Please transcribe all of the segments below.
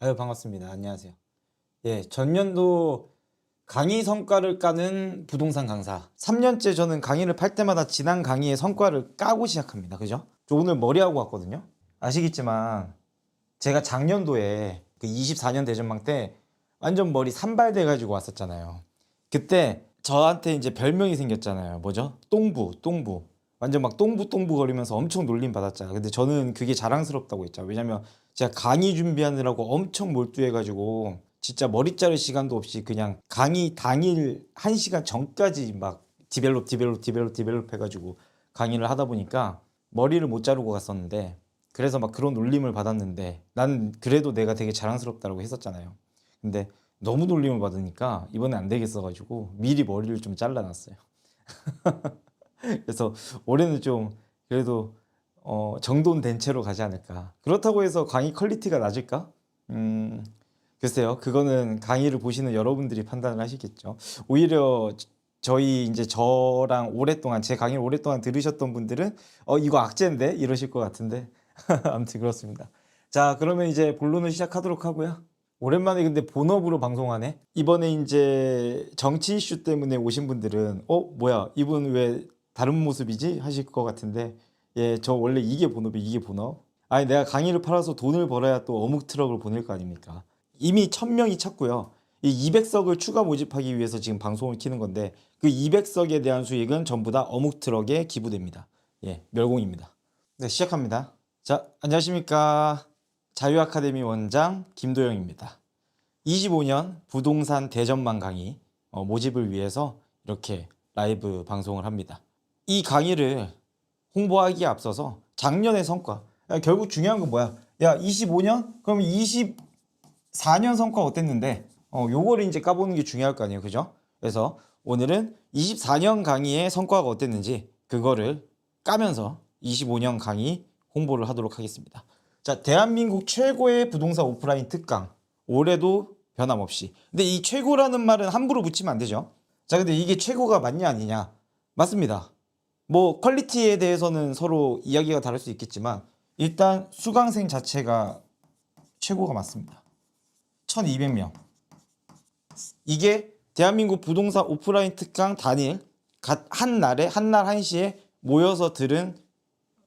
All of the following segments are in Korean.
아유 반갑습니다. 안녕하세요. 예, 전년도 강의 성과를 까는 부동산 강사. 3년째 저는 강의를 팔 때마다 지난 강의의 성과를 까고 시작합니다. 그죠? 저 오늘 머리하고 왔거든요. 아시겠지만 제가 작년도에 그 24년 대전망 때 완전 머리 산발돼 가지고 왔었잖아요. 그때 저한테 이제 별명이 생겼잖아요. 뭐죠? 똥부, 똥부. 완전 막 똥부 똥부 거리면서 엄청 놀림 받았잖아요. 근데 저는 그게 자랑스럽다고 했죠. 왜냐면 제가 강의 준비하느라고 엄청 몰두해가지고 진짜 머리 자를 시간도 없이 그냥 강의 당일 1시간 전까지 막 디벨롭 디벨롭 디벨롭 디벨롭 해가지고 강의를 하다 보니까 머리를 못 자르고 갔었는데 그래서 막 그런 놀림을 받았는데 난 그래도 내가 되게 자랑스럽다고 했었잖아요. 근데 너무 놀림을 받으니까 이번에 안 되겠어가지고 미리 머리를 좀 잘라놨어요. 그래서 올해는 좀 그래도 어, 정돈된 채로 가지 않을까. 그렇다고 해서 강의 퀄리티가 낮을까? 음, 글쎄요. 그거는 강의를 보시는 여러분들이 판단을 하시겠죠. 오히려 저희 이제 저랑 오랫동안 제 강의를 오랫동안 들으셨던 분들은 어 이거 악재인데 이러실 것 같은데 아무튼 그렇습니다. 자 그러면 이제 본론을 시작하도록 하고요. 오랜만에 근데 본업으로 방송하네. 이번에 이제 정치 이슈 때문에 오신 분들은 어 뭐야 이분 왜 다른 모습이지 하실 것 같은데 예 저 원래 이게 본업이 이게 본업. 아니 내가 강의를 팔아서 돈을 벌어야 또 어묵 트럭을 보낼 거 아닙니까? 이미 1000명이 찼고요. 이 200석을 추가 모집하기 위해서 지금 방송을 키는 건데 그 200석에 대한 수익은 전부 다 어묵 트럭에 기부됩니다. 예, 멸공입니다. 네, 시작합니다. 자, 안녕하십니까? 자유 아카데미 원장 김도영입니다. 25년 부동산 대전망 강의 어, 모집을 위해서 이렇게 라이브 방송을 합니다. 이 강의를 홍보하기에 앞서서 작년의 성과 야, 결국 중요한 건 뭐야? 야 25년? 그럼 24년 성과 어땠는데? 어 요거를 이제 까보는 게 중요할 거 아니에요, 그죠? 그래서 오늘은 24년 강의의 성과가 어땠는지 그거를 까면서 25년 강의 홍보를 하도록 하겠습니다. 자, 대한민국 최고의 부동산 오프라인 특강 올해도 변함없이. 근데 이 최고라는 말은 함부로 붙이면 안 되죠. 자, 근데 이게 최고가 맞냐 아니냐? 맞습니다. 뭐 퀄리티에 대해서는 서로 이야기가 다를 수 있겠지만 일단 수강생 자체가 최고가 맞습니다. 1200명. 이게 대한민국 부동산 오프라인 특강 단일 갓- 한 날에 한 날 한시에 모여서 들은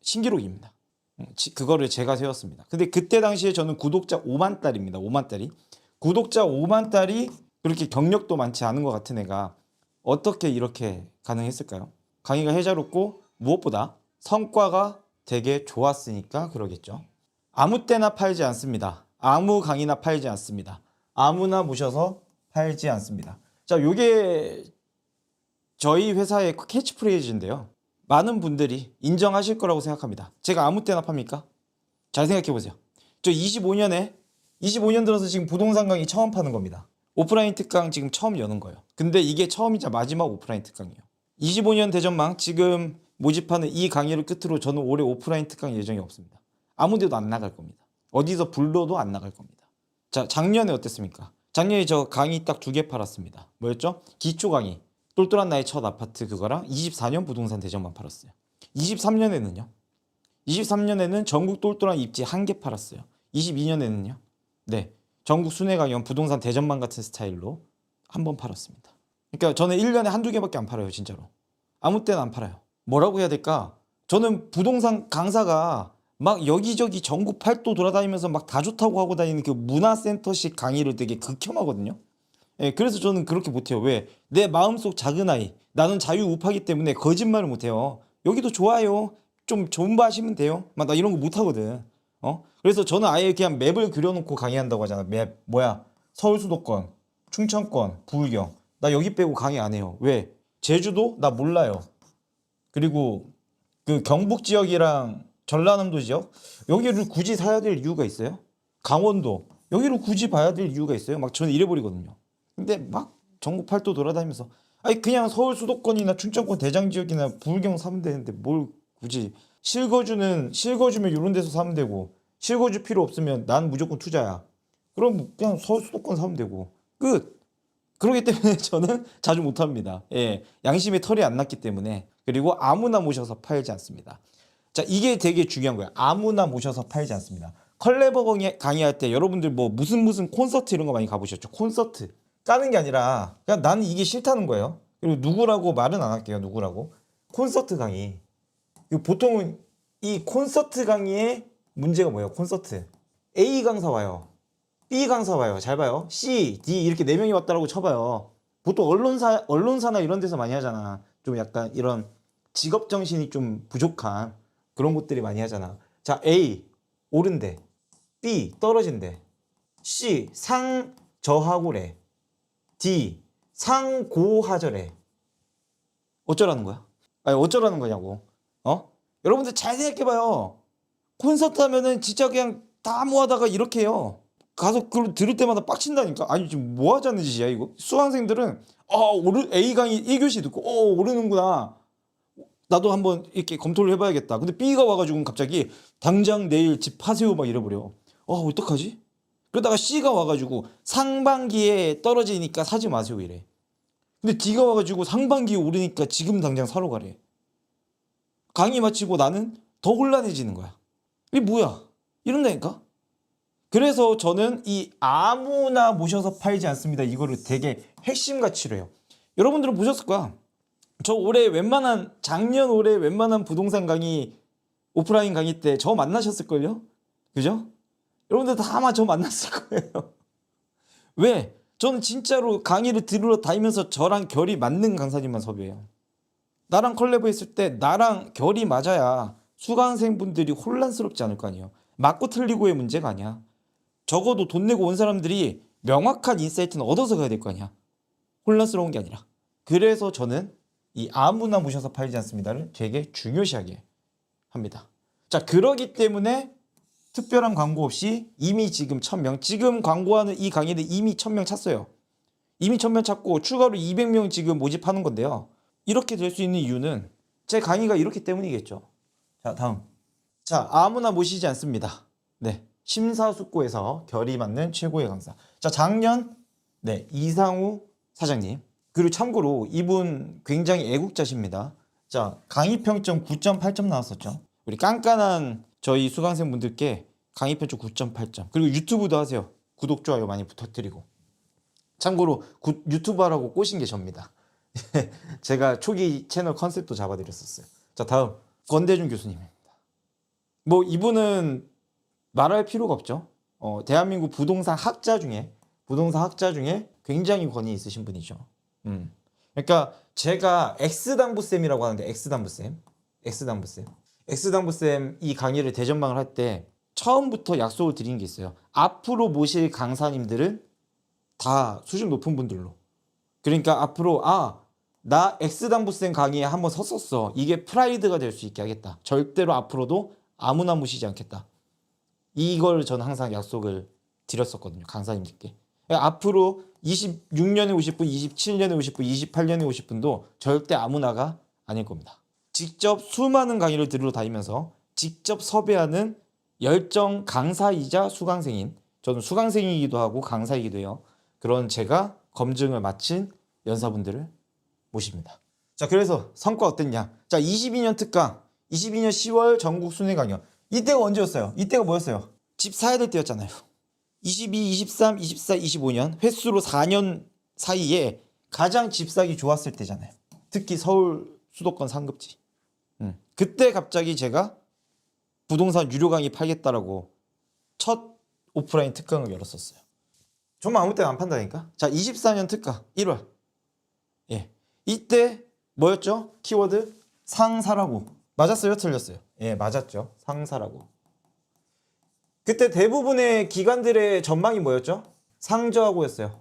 신기록입니다. 음, 지- 그거를 제가 세웠습니다. 근데 그때 당시에 저는 구독자 5만 달입니다. 5만 달이. 구독자 5만 달이 그렇게 경력도 많지 않은 것 같은 애가 어떻게 이렇게 가능했을까요? 강의가 해자롭고 무엇보다 성과가 되게 좋았으니까 그러겠죠. 아무 때나 팔지 않습니다. 아무 강의나 팔지 않습니다. 아무나 모셔서 팔지 않습니다. 자, 요게 저희 회사의 캐치프레이즈인데요. 많은 분들이 인정하실 거라고 생각합니다. 제가 아무 때나 팝니까? 잘 생각해 보세요. 저 25년에 25년 들어서 지금 부동산 강의 처음 파는 겁니다. 오프라인 특강 지금 처음 여는 거예요. 근데 이게 처음이자 마지막 오프라인 특강이에요. 25년 대전망 지금 모집하는 이 강의를 끝으로 저는 올해 오프라인 특강 예정이 없습니다. 아무 데도 안 나갈 겁니다. 어디서 불러도 안 나갈 겁니다. 자, 작년에 어땠습니까? 작년에 저 강의 딱 두 개 팔았습니다. 뭐였죠? 기초 강의. 똘똘한 나의 첫 아파트 그거랑 24년 부동산 대전만 팔았어요. 23년에는요. 23년에는 전국 똘똘한 입지 한 개 팔았어요. 22년에는요. 네. 전국 순회 강연 부동산 대전만 같은 스타일로 한 번 팔았습니다. 그러니까 저는 1년에 한두 개밖에 안 팔아요, 진짜로. 아무 때나 안 팔아요. 뭐라고 해야 될까? 저는 부동산 강사가 막 여기저기 전국 팔도 돌아다니면서 막 다 좋다고 하고 다니는 그 문화센터식 강의를 되게 극혐하거든요. 예, 그래서 저는 그렇게 못해요. 왜? 내 마음속 작은 아이. 나는 자유우파기 때문에 거짓말을 못해요. 여기도 좋아요. 좀 좋은 거 하시면 돼요. 막 나 이런 거 못하거든. 어? 그래서 저는 아예 그냥 맵을 그려놓고 강의한다고 하잖아. 맵. 뭐야? 서울 수도권, 충청권, 부울경. 나 여기 빼고 강의 안 해요. 왜? 제주도? 나 몰라요. 그리고 그 경북 지역이랑 전라남도 지역 여기를 굳이 사야 될 이유가 있어요? 강원도 여기를 굳이 봐야 될 이유가 있어요? 막 저는 이래버리거든요. 근데 막 전국 팔도 돌아다니면서 아니 그냥 서울 수도권이나 충청권 대장 지역이나 부울경 사면 되는데 뭘 굳이 실거주는 실거주면 이런 데서 사면 되고 실거주 필요 없으면 난 무조건 투자야. 그럼 그냥 서울 수도권 사면 되고 끝. 그렇기 때문에 저는 자주 못합니다. 예, 양심의 털이 안 났기 때문에 그리고 아무나 모셔서 팔지 않습니다. 자, 이게 되게 중요한 거예요. 아무나 모셔서 팔지 않습니다. 강의, 강의할 때 여러분들 뭐 무슨 무슨 콘서트 이런 거 많이 가보셨죠? 콘서트 까는 게 아니라 그냥 나는 이게 싫다는 거예요. 그리고 누구라고 말은 안 할게요. 누구라고 콘서트 강의. 보통은 이 콘서트 강의의 문제가 뭐예요? 콘서트 A 강사 와요. B 강사 와요. 잘 봐요. C, D 이렇게 네 명이 왔다라고 쳐봐요. 보통 언론사 언론사나 이런 데서 많이 하잖아. 좀 약간 이런 직업 정신이 좀 부족한 그런 곳들이 많이 하잖아. 자 A 오른대, B 떨어진대, C 상저하고래, D 상고하저래. 어쩌라는 거야? 아니 어쩌라는 거냐고. 어? 여러분들 잘 생각해봐요. 콘서트 하면은 진짜 그냥 다 모아다가 이렇게 해요. 가서 그걸 들을 때마다 빡친다니까. 아니 지금 뭐 하자는 짓이야 이거? 수강생들은 어 오르 A 강의 1교시 듣고 어 오르는구나. 나도 한번 이렇게 검토를 해봐야겠다. 근데 B가 와가지고 갑자기 당장 내일 집 파세요 막 이래버려. 어 어떡하지? 그러다가 C가 와가지고 상반기에 떨어지니까 사지 마세요 이래. 근데 D가 와가지고 상반기에 오르니까 지금 당장 사러 가래. 강의 마치고 나는 더 혼란해지는 거야. 이게 뭐야? 이런다니까? 그래서 저는 이 아무나 모셔서 팔지 않습니다. 이거를 되게 핵심 가치로 해요. 여러분들은 보셨을 거야. 저 올해 웬만한 작년 올해 웬만한 부동산 강의 오프라인 강의 때 저 만나셨을걸요? 그죠? 여러분들 다 아마 저 만났을 거예요. 왜? 저는 진짜로 강의를 들으러 다니면서 저랑 결이 맞는 강사님만 섭외해요. 나랑 컬래버 했을 때 나랑 결이 맞아야 수강생분들이 혼란스럽지 않을 거 아니에요. 맞고 틀리고의 문제가 아니야. 적어도 돈 내고 온 사람들이 명확한 인사이트는 얻어서 가야 될 거 아니야. 혼란스러운 게 아니라. 그래서 저는 이 아무나 모셔서 팔지 않습니다를 되게 중요시하게 합니다. 자, 그러기 때문에 특별한 광고 없이 이미 지금 1000명, 지금 광고하는 이 강의를 이미 1000명 찼어요. 이미 1000명 찾고 추가로 200명 지금 모집하는 건데요. 이렇게 될 수 있는 이유는 제 강의가 이렇기 때문이겠죠. 자, 다음. 자, 아무나 모시지 않습니다. 네. 심사숙고해서 결이 맞는 최고의 강사. 자, 작년 네, 이상우 사장님. 그리고 참고로 이분 굉장히 애국자십니다. 자, 강의 평점 9.8점 나왔었죠. 우리 깐깐한 저희 수강생 분들께 강의 평점 9.8점. 그리고 유튜브도 하세요. 구독, 좋아요 많이 부탁드리고. 참고로 구- 유튜버라고 꼬신 게 접니다. 제가 초기 채널 컨셉도 잡아드렸었어요. 자, 다음 권대중 교수님입니다. 뭐 이분은 말할 필요가 없죠. 어, 대한민국 부동산 학자 중에 부동산 학자 중에 굉장히 권위 있으신 분이죠. 음. 그러니까 제가 X 당부쌤이라고 하는데 X 당부쌤, X 당부쌤, X 당부쌤 이 강의를 대전방을 할 때 처음부터 약속을 드린 게 있어요. 앞으로 모실 강사님들은 다 수준 높은 분들로. 그러니까 앞으로 아나 엑스당부쌤 강의에 한번 섰었어. 이게 프라이드가 될 수 있게 하겠다. 절대로 앞으로도 아무나 모시지 않겠다. 이걸 저는 항상 약속을 드렸었거든요. 강사님들께. 그러니까 앞으로 26년에 오실 분, 27년에 오실 분, 28년에 오실 분도 절대 아무나가 아닐 겁니다. 직접 수많은 강의를 들으러 다니면서 직접 섭외하는 열정 강사이자 수강생인 저는 수강생이기도 하고 강사이기도 해요. 그런 제가 검증을 마친 연사분들을 모십니다. 자, 그래서 성과 어땠냐? 자, 22년 특강, 22년 10월 전국 순회 강연. 이때가 언제였어요? 이때가 뭐였어요? 집 사야 될 때였잖아요. 22, 23, 24, 25년 횟수로 4년 사이에 가장 집 사기 좋았을 때잖아요. 특히 서울 수도권 상급지. 음. 그때 갑자기 제가 부동산 유료 강의 팔겠다라고 첫 오프라인 특강을 열었었어요. 정말 아무 때나 안 판다니까. 자, 24년 특강 1월. 예. 이때 뭐였죠? 키워드 상사라고. 맞았어요? 틀렸어요? 예, 맞았죠. 상사라고. 그때 대부분의 기관들의 전망이 뭐였죠? 상저하고였어요.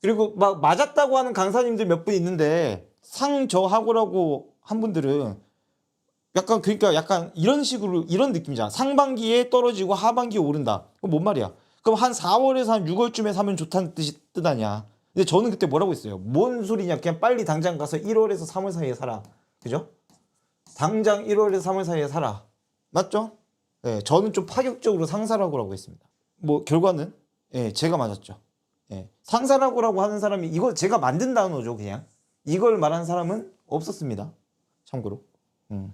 그리고 막 맞았다고 하는 강사님들 몇 분 있는데 상저하고라고 한 분들은 약간 그러니까 약간 이런 식으로 이런 느낌이잖아. 상반기에 떨어지고 하반기에 오른다. 그럼 뭔 말이야? 그럼 한 4월에서 한 6월쯤에 사면 좋다는 뜻이 뜻 아니야. 근데 저는 그때 뭐라고 했어요? 뭔 소리냐? 그냥 빨리 당장 가서 1월에서 3월 사이에 살아. 그죠? 당장 1월에서 3월 사이에 살아. 맞죠? 예, 저는 좀 파격적으로 상사라고라고 했습니다. 뭐 결과는 예, 제가 맞았죠. 예, 상사라고라고 하는 사람이 이거 제가 만든 단어죠, 그냥. 이걸 말한 사람은 없었습니다. 참고로. 음.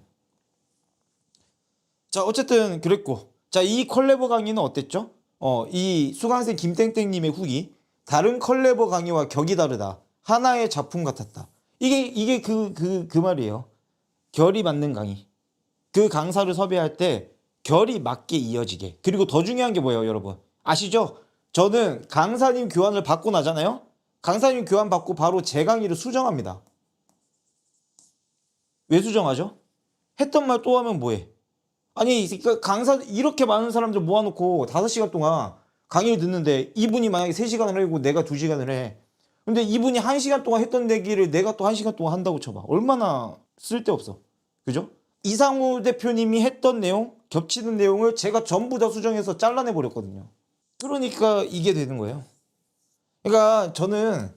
자 어쨌든 그랬고 자 이 컬레버 강의는 어땠죠? 어 이 수강생 김땡땡님의 후기 다른 컬레버 강의와 격이 다르다 하나의 작품 같았다 이게 이게 그그그 말이에요 결이 맞는 강의. 그 강사를 섭외할 때 결이 맞게 이어지게. 그리고 더 중요한 게 뭐예요 여러분? 아시죠? 저는 강사님 교환을 받고 나잖아요? 강사님 교환 받고 바로 제 강의를 수정합니다. 왜 수정하죠? 했던 말 또 하면 뭐해? 아니 그러니까 강사 이렇게 많은 사람들 모아놓고 5시간 동안 강의를 듣는데 이분이 만약에 3시간을 하고 내가 2시간을 해. 근데 이분이 1시간 동안 했던 얘기를 내가 또 1시간 동안 한다고 쳐봐. 얼마나 쓸데없어. 그죠? 이상우 대표님이 했던 내용 겹치는 내용을 제가 전부 다 수정해서 잘라내 버렸거든요. 그러니까 이게 되는 거예요. 그러니까 저는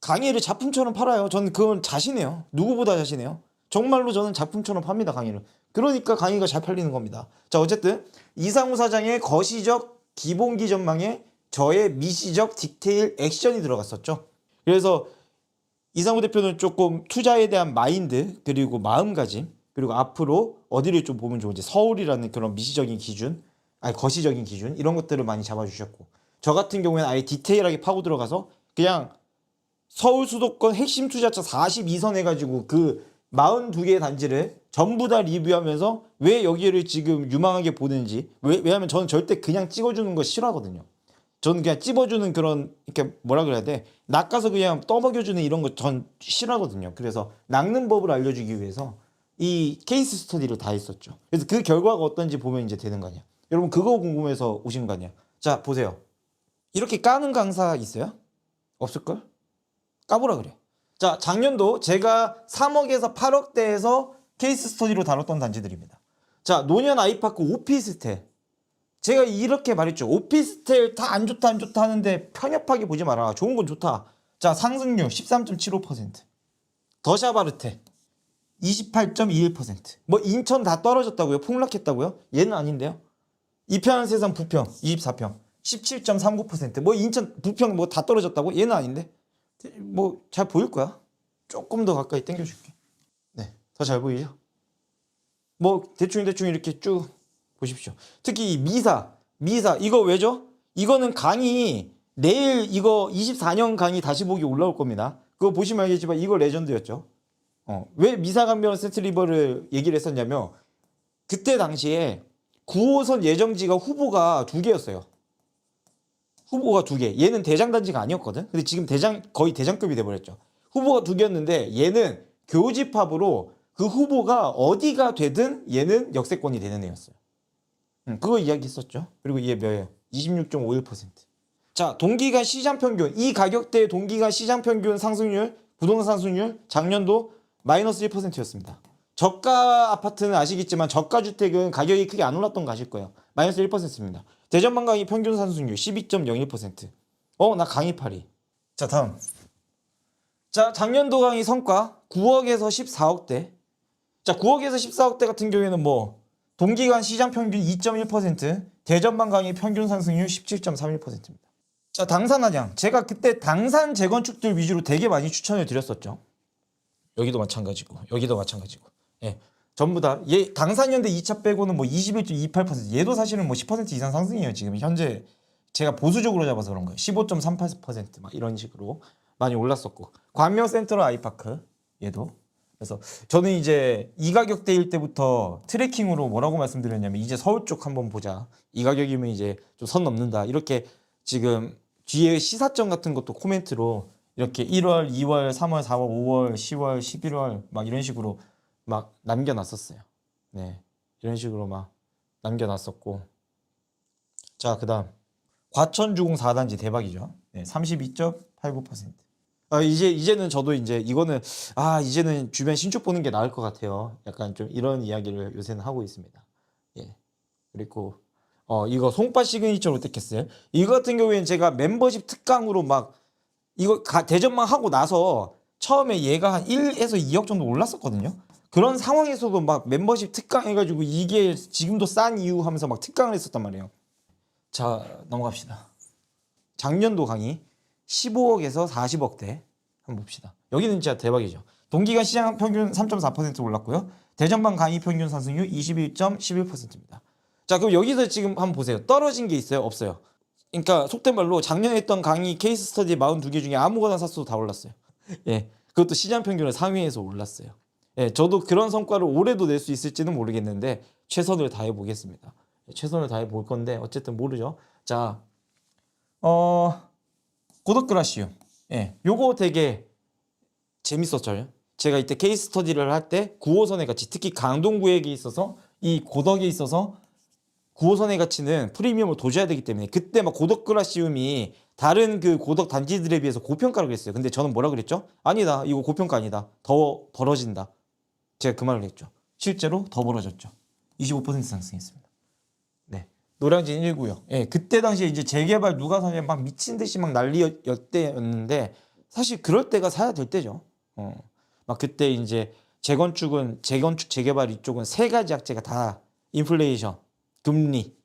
강의를 작품처럼 팔아요. 저는 그건 자신해요. 누구보다 자신해요. 정말로 저는 작품처럼 팝니다 강의를. 그러니까 강의가 잘 팔리는 겁니다. 자 어쨌든 이상우 사장의 거시적 기본기 전망에 저의 미시적 디테일 액션이 들어갔었죠. 그래서 이상우 대표는 조금 투자에 대한 마인드 그리고 마음가짐 그리고 앞으로 어디를 좀 보면 좋은지 서울이라는 그런 미시적인 기준 아니 거시적인 기준 이런 것들을 많이 잡아주셨고 저 같은 경우에는 아예 디테일하게 파고 들어가서 그냥 서울 수도권 핵심 투자처 42선 해가지고 그 42개의 단지를 전부 다 리뷰하면서 왜 여기를 지금 유망하게 보는지 왜, 왜냐하면 저는 절대 그냥 찍어주는 거 싫어하거든요 저는 그냥 찝어주는 그런 이렇게 뭐라 그래야 돼? 낚아서 그냥 떠먹여주는 이런 거 전 싫어하거든요. 그래서 낚는 법을 알려주기 위해서 이 케이스 스터디를 다 했었죠. 그래서 그 결과가 어떤지 보면 이제 되는 거 아니야? 여러분 그거 궁금해서 오신 거 아니야? 자 보세요. 이렇게 까는 강사 있어요? 없을걸? 까보라 그래. 자 작년도 제가 3억에서 8억대에서 케이스 스터디로 다뤘던 단지들입니다. 자 노년 아이파크 오피스텔 제가 이렇게 말했죠. 오피스텔 다 안 좋다 안 좋다 하는데 편협하게 보지 마라. 좋은 건 좋다. 자 상승률 13.75%. 더샤바르테 28.21%. 뭐 인천 다 떨어졌다고요? 폭락했다고요? 얘는 아닌데요. 이편한 세상 부평 24평 17.39%. 뭐 인천 부평 뭐 다 떨어졌다고? 얘는 아닌데. 뭐 잘 보일 거야. 조금 더 가까이 당겨줄게. 네, 더 잘 보이죠? 뭐 대충 대충 이렇게 쭉 보십시오. 특히 이 미사, 미사 이거 왜죠? 이거는 강의 내일 이거 24년 강의 다시 보기 올라올 겁니다. 그거 보시면 알겠지만 이거 레전드였죠. 어, 왜 미사강변 세트리버를 얘기를 했었냐면 그때 당시에 9호선 예정지가 후보가 두 개였어요. 후보가 두 개. 얘는 대장 단지가 아니었거든. 근데 지금 대장 거의 대장급이 돼 버렸죠. 후보가 두 개였는데 얘는 교집합으로 그 후보가 어디가 되든 얘는 역세권이 되는 애였어요. 음, 그거 이야기했었죠. 그리고 이게 몇이에요? 26.51%. 자, 동기간 시장 평균 이 가격대의 동기간 시장 평균 상승률, 부동산 상승률 작년도 마이너스 1%였습니다. 저가 아파트는 아시겠지만 저가 주택은 가격이 크게 안 올랐던 거 아실 거예요. 마이너스 1%입니다. 대전만 강의 평균 상승률 12.01%. 어, 나 강의팔이. 자, 다음. 자, 작년도 강의 성과 9억에서 14억대. 자, 9억에서 14억대 같은 경우에는 뭐 동기간 시장 평균 2.1%, 대전방 강의 평균 상승률 17.31%입니다. 자, 당산안양. 제가 그때 당산 재건축들 위주로 되게 많이 추천을 드렸었죠. 여기도 마찬가지고, 여기도 마찬가지고. 예. 전부 다, 얘, 당산연대 2차 빼고는 뭐 21.28%, 얘도 사실은 뭐 10% 이상 상승이에요. 지금 현재 제가 보수적으로 잡아서 그런 거예요. 15.38%막 이런 식으로 많이 올랐었고. 광명 센트럴 아이파크, 얘도 그래서 저는 이제 이 가격대일 때부터 트래킹으로 뭐라고 말씀드렸냐면 이제 서울 쪽 한번 보자. 이 가격이면 이제 좀 선 넘는다. 이렇게 지금 뒤에 시사점 같은 것도 코멘트로 이렇게 1월, 2월, 3월, 4월, 5월, 10월, 11월 막 이런 식으로 막 남겨놨었어요. 네. 이런 식으로 막 남겨놨었고. 자, 그 다음. 과천주공 4단지 대박이죠. 네, 32.89%. 아, 이제 이제는 저도 이제 이거는 아 이제는 주변 신축 보는 게 나을 것 같아요. 약간 좀 이런 이야기를 요새는 하고 있습니다. 예. 그리고 어 이거 송파 시그니처 롯데캐슬 이거 같은 경우에는 제가 멤버십 특강으로 막 이거 가, 대전만 하고 나서 처음에 얘가 한 1에서 2억 정도 올랐었거든요. 그런 상황에서도 막 멤버십 특강 해가지고 이게 지금도 싼 이유 하면서 막 특강을 했었단 말이에요. 자 넘어갑시다. 작년도 강의 15억에서 40억대 한번 봅시다. 여기는 진짜 대박이죠. 동기간 시장 평균 3.4% 올랐고요. 대전방 강의 평균 상승률 21.11%입니다. 자, 그럼 여기서 지금 한번 보세요. 떨어진 게 있어요? 없어요? 그러니까 속된 말로 작년에 했던 강의 케이스 스터디 42개 중에 아무거나 샀어도 다 올랐어요. 예. 그것도 시장 평균을 상회해서 올랐어요. 예, 저도 그런 성과를 올해도 낼 수 있을지는 모르겠는데 최선을 다해 보겠습니다. 최선을 다해 볼 건데 어쨌든 모르죠. 자, 어 고덕그라시움. 예, 요거 되게 재밌었죠. 제가 이때 케이스 스터디를 할 때 9호선의 가치, 특히 강동구역에 있어서 이 고덕에 있어서 9호선의 가치는 프리미엄을 도줘야 되기 때문에 그때 막 고덕그라시움이 다른 그 고덕 단지들에 비해서 고평가라고 했어요. 근데 저는 뭐라 그랬죠? 아니다. 이거 고평가 아니다. 더 벌어진다. 제가 그 말을 했죠. 실제로 더 벌어졌죠. 25% 상승했습니다. 네. 노량진 1구역. 예, 그때 당시에 이제 재개발 누가 사냐 막 미친 듯이 막 난리였대였는데 사실 그럴 때가 사야 될 때죠. 어. 막 그때 이제 재건축은 재건축 재개발 이쪽은 세 가지 악재가 다 인플레이션, 금리,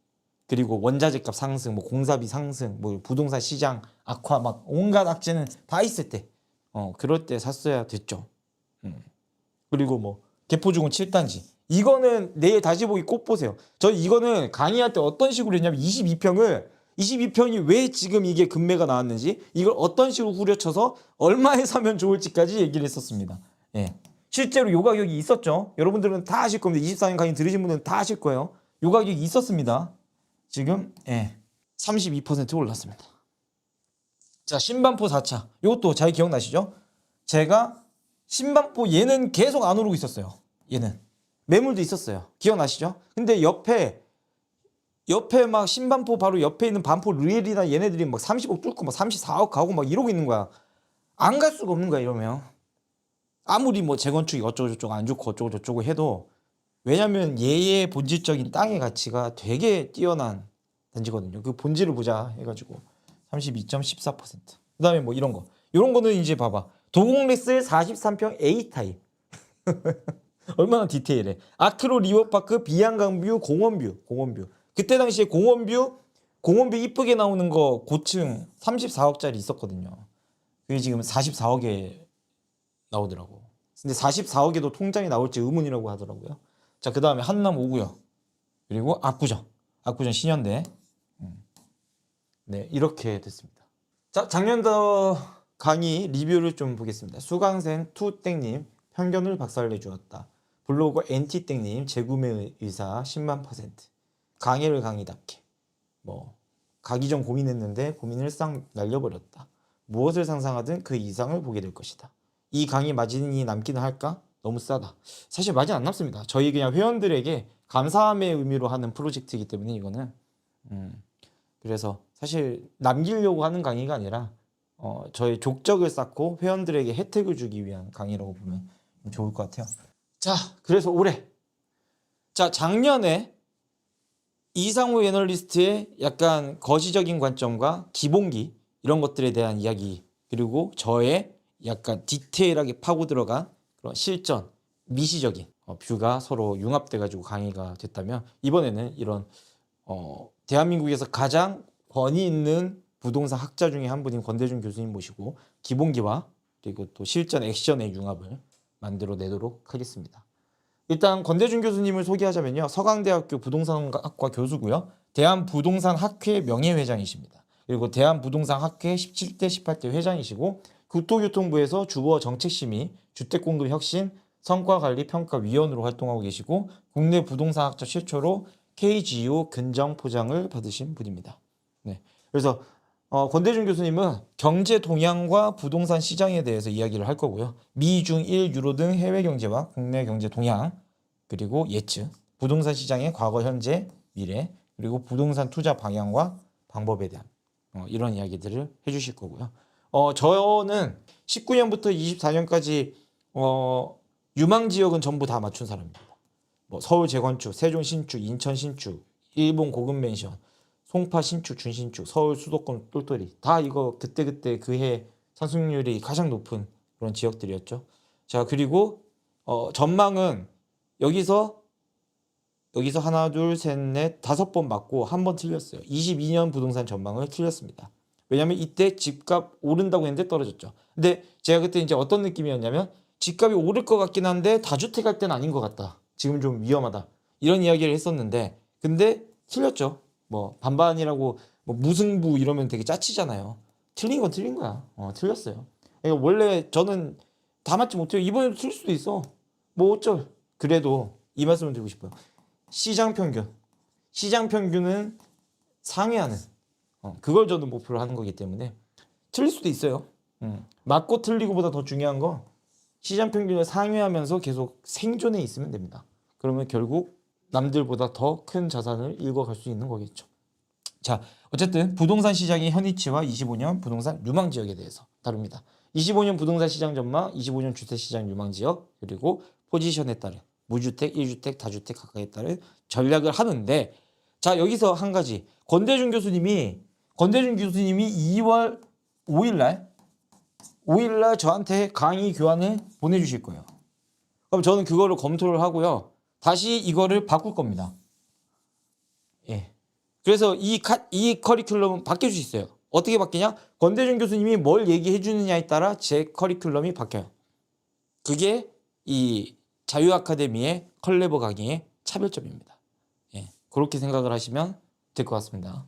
그리고 원자재 값 상승, 뭐 공사비 상승, 뭐 부동산 시장 악화 막 온갖 악재는 다 있을 때, 어 그럴 때 샀어야 됐죠. 음. 그리고 뭐 개포주공 7단지 이거는 내일 다시 보기 꼭 보세요. 저 이거는 강의할 때 어떤 식으로 했냐면 22평을 22평이 왜 지금 이게 금매가 나왔는지 이걸 어떤 식으로 후려쳐서 얼마에 사면 좋을지까지 얘기를 했었습니다. 예. 실제로 요 가격이 있었죠. 여러분들은 다 아실 겁니다. 24년 강의 들으신 분들은 다 아실 거예요. 요 가격이 있었습니다. 지금 예. 32% 올랐습니다. 자, 신반포 4차. 이것도 잘 기억나시죠? 제가 신반포 얘는 계속 안 오르고 있었어요. 얘는 매물도 있었어요. 기억나시죠? 근데 옆에 옆에 막 신반포 바로 옆에 있는 반포 루엘이나 얘네들이 막 30억 뚫고 막 34억 가고 막 이러고 있는 거야. 안 갈 수가 없는 거야 이러면. 아무리 뭐 재건축이 어쩌고 저쩌고 안 좋고 어쩌고 저쩌고 해도 왜냐면 얘의 본질적인 땅의 가치가 되게 뛰어난 단지거든요. 그 본질을 보자 해가지고 32.14%. 그 다음에 뭐 이런 거. 이런 거는 이제 봐봐. 도공레스 43평 A 타입. 얼마나 디테일해. 아크로 리버파크 비양강뷰 공원뷰 공원뷰. 그때 당시에 공원뷰 공원뷰 이쁘게 나오는 거 고층 34억짜리 있었거든요. 그게 지금 44억에 나오더라고. 근데 44억에도 통장이 나올지 의문이라고 하더라고요. 자, 그 다음에 한남 5구역. 그리고 압구정. 압구정 신현대. 음. 네, 이렇게 됐습니다. 자, 작년도 강의 리뷰를 좀 보겠습니다. 수강생 투땡님 편견을 박살내 주었다. 블로그 NT땡님 재구매 의사 10만 퍼센트. 강의를 강의답게. 뭐 가기 전 고민했는데 고민을 싹 날려버렸다. 무엇을 상상하든 그 이상을 보게 될 것이다. 이 강의 마진이 남기는 할까? 너무 싸다. 사실 마진 안 남습니다. 저희 그냥 회원들에게 감사함의 의미로 하는 프로젝트이기 때문에 이거는 음, 그래서 사실 남기려고 하는 강의가 아니라 어, 저희 족적을 쌓고 회원들에게 혜택을 주기 위한 강의라고 보면 좋을 것 같아요. 자, 그래서 올해. 자 작년에 이상우 애널리스트의 약간 거시적인 관점과 기본기 이런 것들에 대한 이야기 그리고 저의 약간 디테일하게 파고 들어간 그런 실전 미시적인 어, 뷰가 서로 융합돼 가지고 강의가 됐다면 이번에는 이런 어, 대한민국에서 가장 권위 있는 부동산 학자 중에 한 분인 권대중 교수님 모시고 기본기와 그리고 또 실전 액션의 융합을 만들어 내도록 하겠습니다. 일단 권대중 교수님을 소개하자면요. 서강대학교 부동산학과 교수고요. 대한부동산학회 명예회장이십니다. 그리고 대한부동산학회 17대 18대 회장이시고 국토교통부에서 주거 정책심의, 주택공급 혁신, 성과관리평가위원으로 활동하고 계시고 국내 부동산학자 최초로 KGO 근정 포장을 받으신 분입니다. 네. 그래서 어, 권대중 교수님은 경제 동향과 부동산 시장에 대해서 이야기를 할 거고요. 미, 중, 일, 유로 등 해외 경제와 국내 경제 동향 그리고 예측, 부동산 시장의 과거, 현재, 미래 그리고 부동산 투자 방향과 방법에 대한 어, 이런 이야기들을 해주실 거고요. 어, 저는 19년부터 24년까지 어, 유망 지역은 전부 다 맞춘 사람입니다. 뭐 서울 재건축, 세종 신축, 인천 신축, 일본 고급 맨션, 송파 신축, 준신축, 서울 수도권 똘똘이 다 이거 그때그때 그 해 상승률이 가장 높은 그런 지역들이었죠. 자 그리고 어, 전망은 여기서 여기서 하나 둘셋넷 다섯 번 맞고 한 번 틀렸어요. 22년 부동산 전망을 틀렸습니다. 왜냐면 이때 집값 오른다고 했는데 떨어졌죠. 근데 제가 그때 이제 어떤 느낌이었냐면 집값이 오를 것 같긴 한데 다주택 할 때는 아닌 것 같다. 지금 좀 위험하다 이런 이야기를 했었는데 근데 틀렸죠. 뭐 반반이라고 뭐 무승부 이러면 되게 짜치잖아요. 틀린 건 틀린 거야. 어, 틀렸어요. 그러니까 원래 저는 다 맞지 못해요. 이번에도 틀릴 수도 있어. 뭐 어쩔. 그래도 이 말씀을 드리고 싶어요. 시장 평균. 시장 평균은 상회하는 어, 그걸 저는 목표로 하는 거기 때문에 틀릴 수도 있어요. 음. 맞고 틀리고보다 더 중요한 건 시장 평균을 상회하면서 계속 생존해 있으면 됩니다. 그러면 결국 남들보다 더 큰 자산을 읽어갈 수 있는 거겠죠. 자, 어쨌든 부동산 시장의 현위치와 25년 부동산 유망 지역에 대해서 다룹니다. 25년 부동산 시장 전망, 25년 주택 시장 유망 지역, 그리고 포지션에 따른 무주택, 1주택, 다주택 각각에 따른 전략을 하는데 자, 여기서 한 가지. 권대중 교수님이 권대중 교수님이 2월 5일 날 5일 날 저한테 강의 교환을 보내 주실 거예요. 그럼 저는 그거를 검토를 하고요. 다시 이거를 바꿀 겁니다. 예. 그래서 이, 카, 이 커리큘럼은 바뀔 수 있어요. 어떻게 바뀌냐? 권대중 교수님이 뭘 얘기해 주느냐에 따라 제 커리큘럼이 바뀌어요. 그게 이 자유 아카데미의 컬레버 강의의 차별점입니다. 예. 그렇게 생각을 하시면 될 것 같습니다.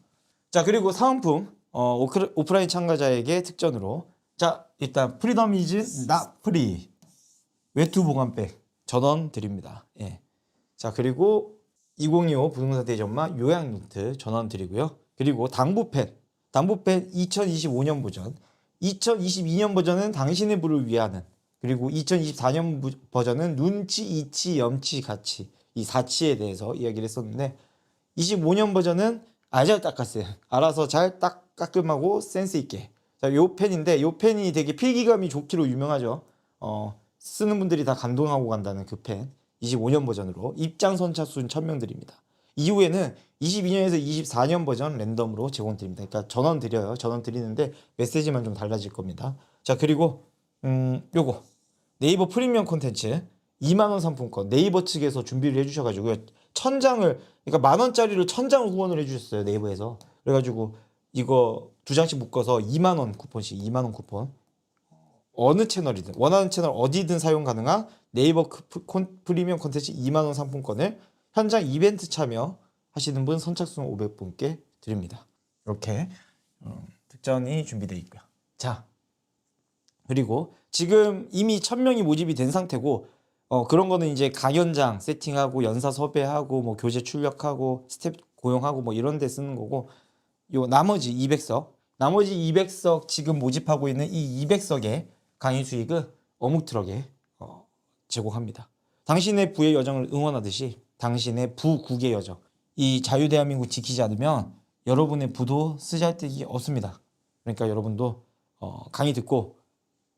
자, 그리고 사은품 어, 오크- 오프라인 참가자에게 특전으로 자, 일단 프리덤 이즈 나 프리 외투 보관백 전원 드립니다. 예. 자, 그리고 2025 부동산 대전마 요약 노트 전원 드리고요. 그리고 당부펜, 당부펜 2025년 버전, 2022년 버전은 당신의 부를 위하는, 그리고 2024년 부- 버전은 눈치, 이치, 염치, 가치 이 사치에 대해서 이야기를 했었는데 25년 버전은 아잘 닦았어요. 알아서 잘 딱 깔끔하고 센스 있게. 자, 요 펜인데 요 펜이 되게 필기감이 좋기로 유명하죠. 어, 쓰는 분들이 다 감동하고 간다는 그 펜. 25년 버전으로 입장 선착순 1000명 드립니다. 이후에는 22년에서 24년 버전 랜덤으로 제공드립니다. 그러니까 전원 드려요. 전원 드리는데 메시지만 좀 달라질 겁니다. 자, 그리고 음, 요거 네이버 프리미엄 콘텐츠 2만 원 상품권 네이버 측에서 준비를 해주셔 가지고 천 장을 그러니까 만 원짜리를 천 장을 후원을 해주셨어요 네이버에서 그래가지고 이거 두 장씩 묶어서 2만 원 쿠폰씩 2만 원 쿠폰 어느 채널이든 원하는 채널 어디든 사용 가능한 네이버 콘- 프리미엄 콘텐츠 2만 원 상품권을 현장 이벤트 참여 하시는 분 선착순 500분께 드립니다. 이렇게 어, 특전이 준비되어 있고요. 자 그리고 지금 이미 1000명이 모집이 된 상태고 어, 그런 거는 이제 강연장 세팅하고 연사 섭외하고 뭐 교재 출력하고 스텝 고용하고 뭐 이런 데 쓰는 거고 요 나머지 200석 나머지 200석 지금 모집하고 있는 이 200석의 강의 수익은 어묵 트럭에 어, 제공합니다. 당신의 부의 여정을 응원하듯이 당신의 부국의 여정 이 자유 대한민국 지키지 않으면 여러분의 부도 쓰잘데기 없습니다. 그러니까 여러분도 어, 강의 듣고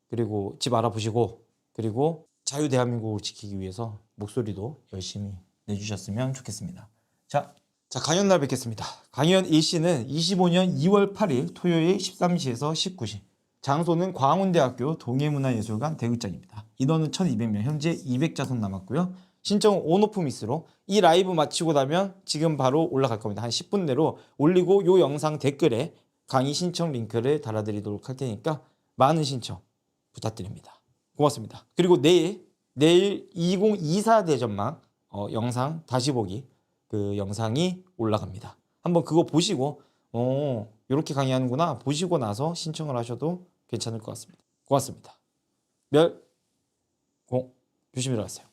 그리고 집 알아보시고 그리고 자유 대한민국을 지키기 위해서 목소리도 열심히 내주셨으면 좋겠습니다. 자, 자 강연 날 뵙겠습니다. 강연 일시는 25년 2월 8일 토요일 13시에서 19시. 장소는 광운대학교 동해문화예술관 대극장입니다. 인원은 1,200명, 현재 200자손 남았고요. 신청 온오프 미스로 이 라이브 마치고 나면 지금 바로 올라갈 겁니다. 한 10분 내로 올리고 요 영상 댓글에 강의 신청 링크를 달아드리도록 할 테니까 많은 신청 부탁드립니다. 고맙습니다. 그리고 내일 내일 2024 대전망 어, 영상 다시 보기 그 영상이 올라갑니다. 한번 그거 보시고 어 이렇게 강의하는구나 보시고 나서 신청을 하셔도 괜찮을 것 같습니다. 고맙습니다. 멸, 공 조심히 들어가세요.